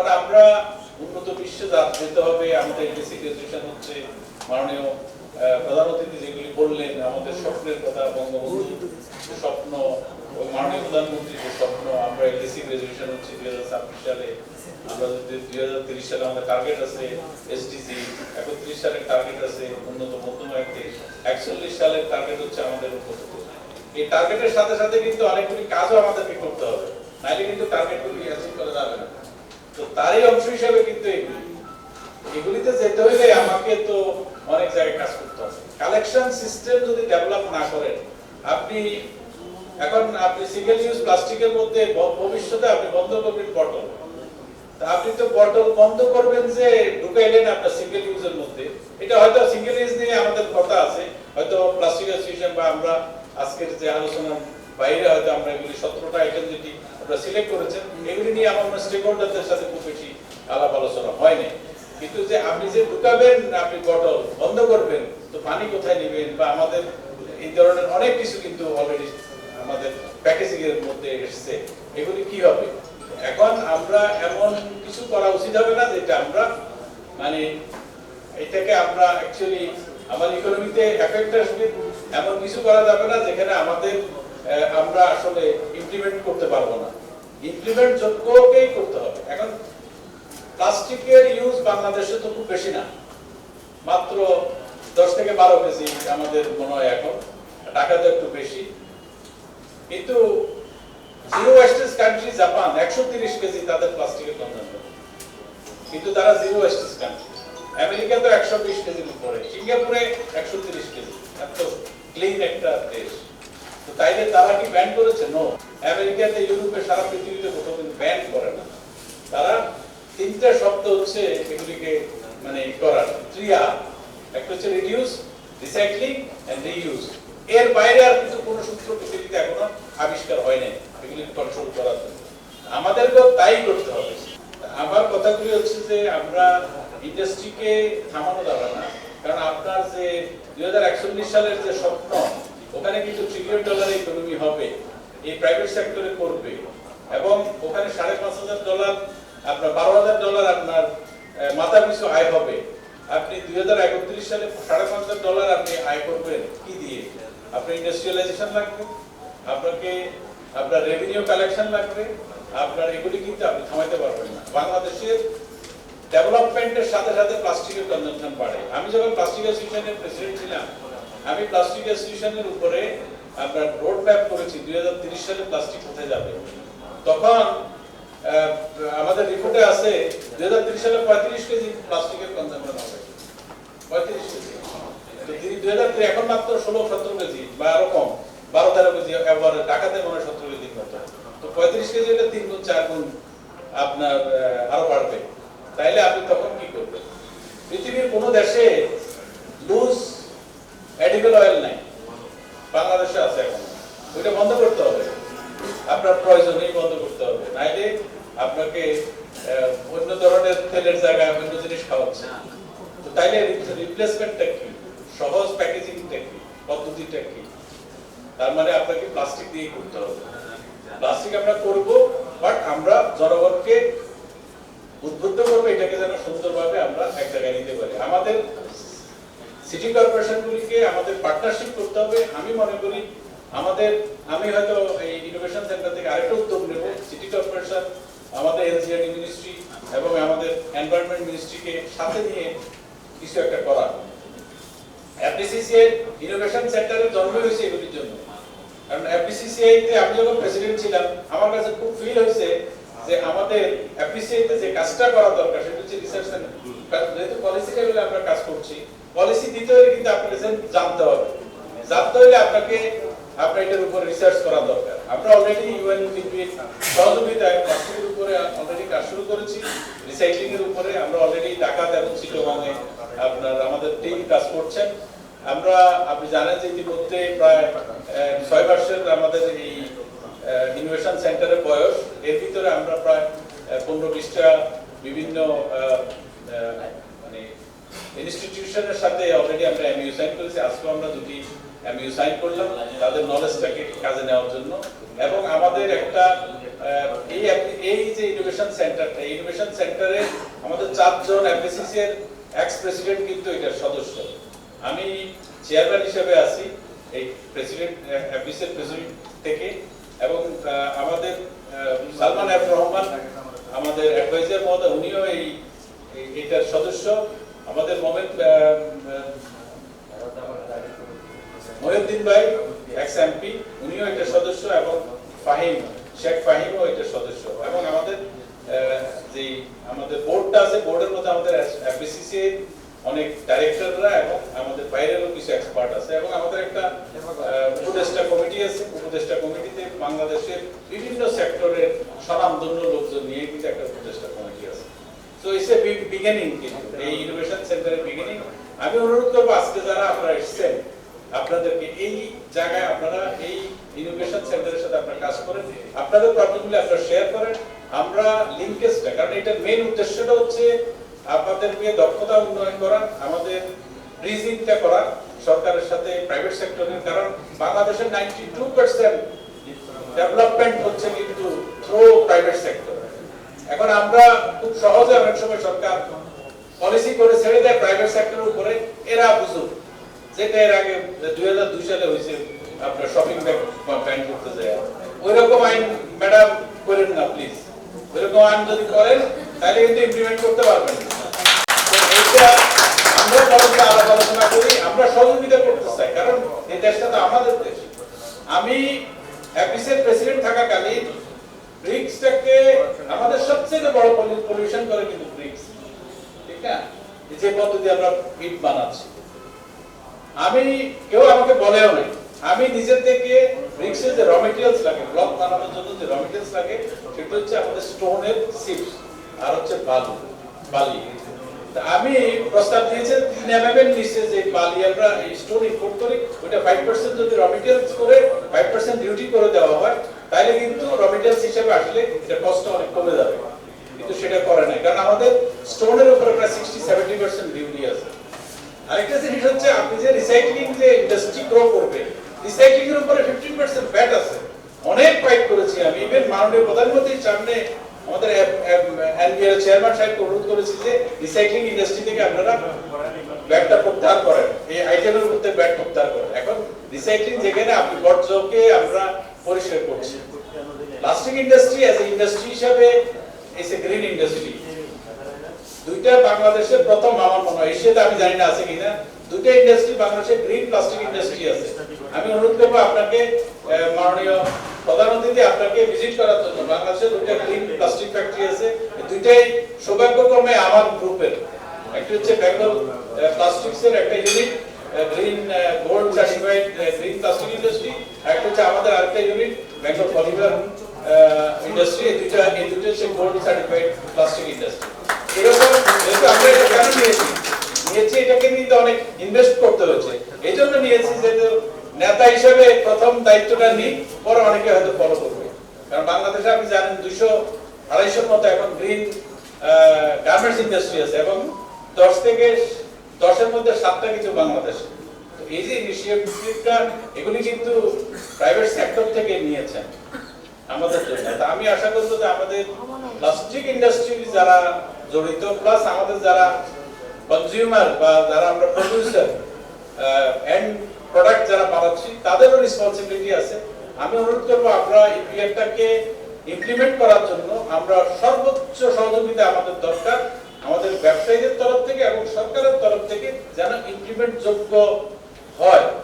এখন আমরা উন্নত বিশ্বে যেতে হবে, আমাদের বেসিক হচ্ছে, মাননীয় প্রধান অতিথি যেগুলি বললেন, আমাদের স্বপ্নের কথা বঙ্গবন্ধু স্বপ্ন মাননীয় প্রধানমন্ত্রীর যে স্বপ্ন, আমরা বেসিক গ্রাজুয়েশন হচ্ছে দুই হাজার ছাব্বিশ সালে। আমরা যদি দুই হাজার তিরিশ সালে আমাদের টার্গেট আছে এসডিজি একত্রিশ সালের টার্গেট আছে উন্নত মধ্যম এক দেশ, একচল্লিশ সালের টার্গেট হচ্ছে আমাদের উন্নত এই টার্গেটের সাথে সাথে কিন্তু অনেকগুলি কাজও আমাদেরকে করতে হবে। নাইলে কিন্তু টার্গেটগুলি অ্যাচিভ করা যাবে না। তারই অংশ হিসাবে কিন্তু এগুলি এগুলিতে যেতে হইলে আমাকে তো অনেক জায়গায় কাজ করতে হবে। কালেকশন সিস্টেম যদি ডেভেলপ না করেন, আপনি এখন আপনি সিঙ্গেল ইউজ প্লাস্টিকের মধ্যে ভবিষ্যতে আপনি বন্ধ করবেন বটল তা আপনি তো বটল বন্ধ করবেন যে ঢুকাইলেন আপনার সিঙ্গেল ইউজের মধ্যে। এটা হয়তো সিঙ্গেল ইউজ নিয়ে আমাদের কথা আছে। হয়তো প্লাস্টিক অ্যাসোসিয়েশন বা আমরা আজকের যে আলোচনার বাইরে হয়তো আমরা এগুলি সতেরোটা আইটেম যেটি আমরা সিলেক্ট করেছেন, এগুলি নিয়ে আমার স্টেক হোল্ডারদের সাথে খুব বেশি আলাপ আলোচনা হয়নি। কিন্তু যে আপনি যে ঢুকাবেন, আপনি বটল বন্ধ করবেন, তো পানি কোথায় নেবেন বা আমাদের এই ধরনের অনেক কিছু কিন্তু অলরেডি আমাদের প্যাকেজিং এর মধ্যে এসেছে। এগুলি কি হবে? এখন আমরা এমন কিছু করা উচিত হবে না যেটা আমরা মানে এটাকে আমরা অ্যাকচুয়ালি আমার ইকোনমিতে এফেক্ট আসবে, এমন কিছু করা যাবে না যেখানে আমাদের আমরা আসলে ইমপ্লিমেন্ট করতে পারব না। ইমপ্লিমেন্ট যোগ্যকেই করতে হবে। এখন প্লাস্টিকের ইউজ বাংলাদেশে তো খুব বেশি না। মাত্র দশ থেকে বারো কেজি আমাদের মনে হয় এখন টাকাতে একটু বেশি। কিন্তু জিরো ওয়েস্টেজ কান্ট্রি জাপান একশো তিরিশ কেজি তাদের প্লাস্টিকের কনজাম্পশন কিন্তু তারা জিরো ওয়েস্টেজ কান্ট্রি। আমেরিকা তো একশো বিশ কেজির উপরে, সিঙ্গাপুরে একশো তিরিশ কেজি। এত ক্লিন একটা দেশ। তো তাইলে তারা কি ব্যান করেছে? নো আমেরিকাতে, ইউরোপে, সারা পৃথিবীতে কোথাও কিন্তু ব্যান করে না। তারা তিনটা শব্দ হচ্ছে এগুলিকে মানে করার। ত্রিয়া একটা হচ্ছে রিডিউস রিসাইক্লিং এন্ড রিইউজ এর বাইরে আর কিছু কোনো সূত্র পৃথিবীতে এখনও আবিষ্কার হয় নাই, এগুলি কন্ট্রোল করার জন্য। আমাদেরকেও তাই করতে হবে। আমার কথাগুলি হচ্ছে যে, আমরা ইন্ডাস্ট্রিকে থামানো যাবে না। কারণ আপনার যে দু হাজার একচল্লিশ সালের যে স্বপ্ন, ওখানে কিন্তু ট্রিলিয়ন ডলার ইকোনমি হবে। এই প্রাইভেট সেক্টরে করবে। এবং ওখানে সাড়ে পাঁচ হাজার ডলার আপনার বারো হাজার ডলার আপনার মাথা পিছু আয় হবে। আপনি দুই হাজার একত্রিশ সালে সাড়ে পাঁচ হাজার ডলার আপনি আয় করবেন কি দিয়ে? আপনার ইন্ডাস্ট্রিয়ালাইজেশন লাগবে, আপনাকে আপনার রেভিনিউ কালেকশন লাগবে, আপনার এগুলি কিন্তু আপনি থামাইতে পারবেন না। বাংলাদেশের ডেভেলপমেন্টের সাথে সাথে প্লাস্টিকের কনজাম্পশন বাড়ে। আমি যখন প্লাস্টিক অ্যাসোসিয়েশনের প্রেসিডেন্ট ছিলাম, আমি প্লাস্টিক অ্যাসোসিয়েশনের উপরে আপনার রোড ম্যাপ করেছি, দুই সালে প্লাস্টিক কোথায় যাবে? তখন আমাদের রিপোর্টে আছে, দুই হাজার সালে পঁয়ত্রিশ কেজি প্লাস্টিকের কনজাম্পশন হবে। পঁয়ত্রিশ কেজি। দুই হাজার এখন মাত্র ষোলো, সতেরো কেজি বা আরও কম, বারো, তেরো কেজি, এবার ঢাকাতে মনে সতেরো কেজির মতো তো পঁয়ত্রিশ কেজি হলে তিন গুণ, চার গুণ আপনার আরও বাড়বে। তাইলে আপনি তখন কি করবেন? পৃথিবীর কোনো দেশে লুজ এডিবল অয়েল নাই। বাংলাদেশে আছে এখন। ওইটা বন্ধ করতে হবে। আপনার প্রয়োজনেই বন্ধ করতে হবে। নাইলে আপনাকে অন্য ধরনের তেলের জায়গায় অন্য জিনিস খাওয়াচ্ছে। তো তাইলে রিপ্লেসমেন্টটা কি? সহজ প্যাকেজিংটা কি? পদ্ধতিটা কি? তার মানে আপনাকে প্লাস্টিক দিয়ে করতে হবে। প্লাস্টিক আমরা করব বাট আমরা জনগণকে উদ্বুদ্ধ করব, এটাকে যেন সুন্দরভাবে আমরা এক জায়গায় নিতে পারি আমাদের সিটি কর্পোরেশনগুলিকে আমাদের পার্টনারশিপ করতে হবে। আমি মনে করি আমাদের, আমি হয়তো এই ইনোভেশন সেন্টার থেকে আরেকটা উদ্যোগ নেব। সিটি কর্পোরেশন আমাদের এনজিআরডি মিনিস্ট্রি এবং আমাদের এনভায়রনমেন্ট মিনিস্ট্রিকে সাথে নিয়ে কিছু একটা করা। এফডিসিসিআই ইনোভেশন সেন্টারের জন্ম হয়েছে এগুলির জন্য। কারণ এফডিসিসিআই তে আমি যখন প্রেসিডেন্ট ছিলাম, আমার কাছে খুব ফিল হয়েছে যে আমাদের এফডিসিআই যে কাজটা করা দরকার, সেটা হচ্ছে রিসার্চ যেহেতু পলিসি লেভেলে আমরা কাজ করছি পলিসি দিতে হলে কিন্তু আপনাকে জানতে হবে। জানতে হলে আপনাকে, আপনার এটার উপর রিসার্চ করা দরকার। আমরা অলরেডি ইউএন ডিপির সহযোগিতায় প্লাস্টিকের উপরে অলরেডি কাজ শুরু করেছি। রিসাইক্লিং এর উপরে আমরা অলরেডি ঢাকাতে এবং চিটগাংয়ে আপনার, আমাদের টিম কাজ করছেন। আমরা, আপনি জানেন যে ইতিমধ্যে প্রায় ছয় বছরের আমাদের এই ইনোভেশন সেন্টারের বয়স। এর ভিতরে আমরা প্রায় পনেরো বিশটা বিভিন্ন মানে ইনস্টিটিউশনের সাথে অলরেডি আমরা এমইউ সাইন করেছি। আজকে আমরা দুটি এমইউ সাইন করলাম, তাদের নলেজটাকে কাজে নেওয়ার জন্য। এবং আমাদের একটা এই এই যে ইনোভেশন সেন্টারটা ইনোভেশন সেন্টারে আমাদের চারজন এফএসিসি এর এক্স প্রেসিডেন্ট কিন্তু এটার সদস্য। আমি চেয়ারম্যান হিসেবে আছি, এই প্রেসিডেন্ট এফবিসির প্রেসিডেন্ট থেকে। এবং আমাদের সালমান এফ রহমান, আমাদের অ্যাডভাইজার মহোদয়, উনিও এই এটার সদস্য। আমাদের মোমেন্ট মহিউদ্দিন ভাই এক্স এমপি উনিও এটার সদস্য এবং ফাহিম, শেখ ফাহিমও এটার সদস্য। এবং আমাদের যে আমাদের বোর্ডটা আছে বোর্ডের মধ্যে আমাদের এফবিসিসি অনেক ডাইরেক্টররা এবং আমাদের বাইরেরও কিছু এক্সপার্ট আছে এবং আমাদের একটা আহ, উপদেষ্টা কমিটি আছে উপদেষ্টা কমিটিতে বাংলাদেশের বিভিন্ন সেক্টরের স্বনামধন্য লোকজন নিয়ে কিন্তু একটা উপদেষ্টা কমিটি আছে। সো ইটস এ বিগিনিং কিন্তু। এই ইনোভেশন সেন্টারের বিগিনিং আমি অনুরোধ করব আজকে যারা আপনারা এসেছেন, আপনাদেরকে এই জায়গায় আপনারা এই ইনোভেশন সেন্টারের সাথে আপনারা কাজ করেন। আপনাদের প্রবলেমগুলো আপনারা শেয়ার করেন। আমরা লিঙ্কেজটা কারণ এটার মেইন উদ্দেশ্যটা হচ্ছে আপনাদেরকে দক্ষতা উন্নয়ন করা, আমাদের ব্রিজিংটা করা সরকারের সাথে প্রাইভেট সেক্টরের কারণ বাংলাদেশের নাইনটি টু পার্সেন্ট ডেভেলপমেন্ট হচ্ছে কিন্তু থ্রো প্রাইভেট সেক্টর এখন আমরা খুব সহজে অনেক সময় সরকার পলিসি করে ছেড়ে দেয় প্রাইভেট সেক্টরের উপরে। এরা বুঝুক যেটা এর আগে দুই হাজার দুই সালে হয়েছে, আপনার শপিং ব্যাগ ব্যান করতে যায়। ওই রকম আইন ম্যাডাম করেন না প্লিজ ওইরকম আইন যদি করেন, তাহলে কিন্তু ইমপ্লিমেন্ট করতে পারবেন। এইটা আমরা বরঞ্চ আলাপ আলোচনা করি। আমরা সহযোগিতা করতে চাই, কারণ এই দেশটা তো আমাদের দেশ। আমি অ্যাপিসের প্রেসিডেন্ট থাকাকালীন ব্রিক্সটাকে আমাদের সবচেয়ে বড় পলিউশন করে কিন্তু ব্রিক্স। ঠিক না? যে পদ্ধতি আমরা ইট বানাচ্ছি। আমি কেউ আমাকে বলেও নাই। আমি নিজে থেকে ব্রিক্সের যে র মেটেরিয়ালস লাগে ব্লক বানানোর জন্য যে র মেটেরিয়ালস লাগে, সেটা হচ্ছে আমাদের স্টোনের চিপস আর হচ্ছে বালু, বালি। আমি প্রস্তাব দিয়েছি, তিন এমএম নিচে যে বালি আমরা স্টোন ইম্পোর্ট করি ওটা ফাইভ পার্সেন্ট যদি র মেটেরিয়ালস করে ফাইভ পার্সেন্ট ডিউটি করে দেওয়া হয়, তাহলে কিন্তু র মেটেরিয়ালস হিসেবে আসলে এটা কষ্ট অনেক কমে যাবে। কিন্তু সেটা করে নাই, কারণ আমাদের স্টোনের উপরে প্রায় সিক্সটি সেভেন্টি পার্সেন্ট ডিউটি আছে। আরেকটা জিনিস হচ্ছে, আপনি যে রিসাইক্লিং যে ইন্ডাস্ট্রি গ্রো করবে রিসাইক্লিং এর উপরে 15% ব্যাট আছে। অনেক ফাইট করেছি আমি ইভেন মাননীয় প্রধানমন্ত্রীর সামনে আমাদের এনবিআর চেয়ারম্যান সাহেবকে অনুরোধ করেছি যে রিসাইক্লিং ইন্ডাস্ট্রি থেকে আপনারা ব্যাটটা প্রত্যাহার করেন। এই আইটেমের মধ্যে ব্যাট প্রত্যাহার করেন। এখন রিসাইক্লিং যেখানে আপনি বর্জ্যকে আমরা পরিষ্কার করছি। Plastic industry as a industry হিসাবে ইটস এ গ্রিন ইন্ডাস্ট্রি দুইটা বাংলাদেশের প্রথম আমার মনে হয়। এশিয়াতে আমি জানি না আছে কিনা। দুইটা ইন্ডাস্ট্রি বাংলাদেশে গ্রিন প্লাস্টিক ইন্ডাস্ট্রি আছে। আমি অনুরোধ করব আপনাকে মাননীয় প্রধান অতিথি, আপনাকে ভিজিট করার জন্য। বাংলাদেশে দুইটা গ্রিন প্লাস্টিক ফ্যাক্টরি আছে। দুইটাই সৌভাগ্যক্রমে আমার গ্রুপের একটা হচ্ছে বেঙ্গল প্লাস্টিক্স এর একটা unit green gold certified green plastic industry একটা হচ্ছে আমাদের আরেকটা ইউনিট বেঙ্গল পলিমার ইন্ডাস্ট্রি এই দুইটা, এই দুটো হচ্ছে গোল্ড সার্টিফাইড প্লাস্টিক ইন্ডাস্ট্রি এরকম যেহেতু আমরা এটা কেন নিয়েছি? নিয়েছি, এটাকে নিতে অনেক ইনভেস্ট করতে হয়েছে। এই জন্য নিয়েছি যে তো নেতা হিসেবে প্রথম দায়িত্বটা নিই পরে অনেকে হয়তো ফলো করবে। কারণ বাংলাদেশে আপনি জানেন দুইশো আড়াইশোর মতো এখন গ্রিন গার্মেন্টস ইন্ডাস্ট্রি আছে এবং দশ থেকে দশের মধ্যে সাতটা কিছু বাংলাদেশ। এই যে ইনিশিয়েটিভটা এগুলি কিন্তু প্রাইভেট সেক্টর থেকে নিয়েছেন আমাদের জন্য। আমি আশা করব যে আমাদের প্লাস্টিক ইন্ডাস্ট্রি যারা জড়িত প্লাস আমাদের যারা কনজিউমার বা যারা আমরা প্রডিউসার তাদেরও রেসপন্সিবিলিটি আছে। আমি অনুরোধ করব আমরা এই পিএফটাকে ইমপ্লিমেন্ট করার জন্য আমরা সর্বোচ্চ সহযোগিতা আমাদের দরকার আমাদের ব্যবসায়ীদের তরফ থেকে এবং সরকারের তরফ থেকে যেন ইমপ্লিমেন্ট যোগ্য হয়।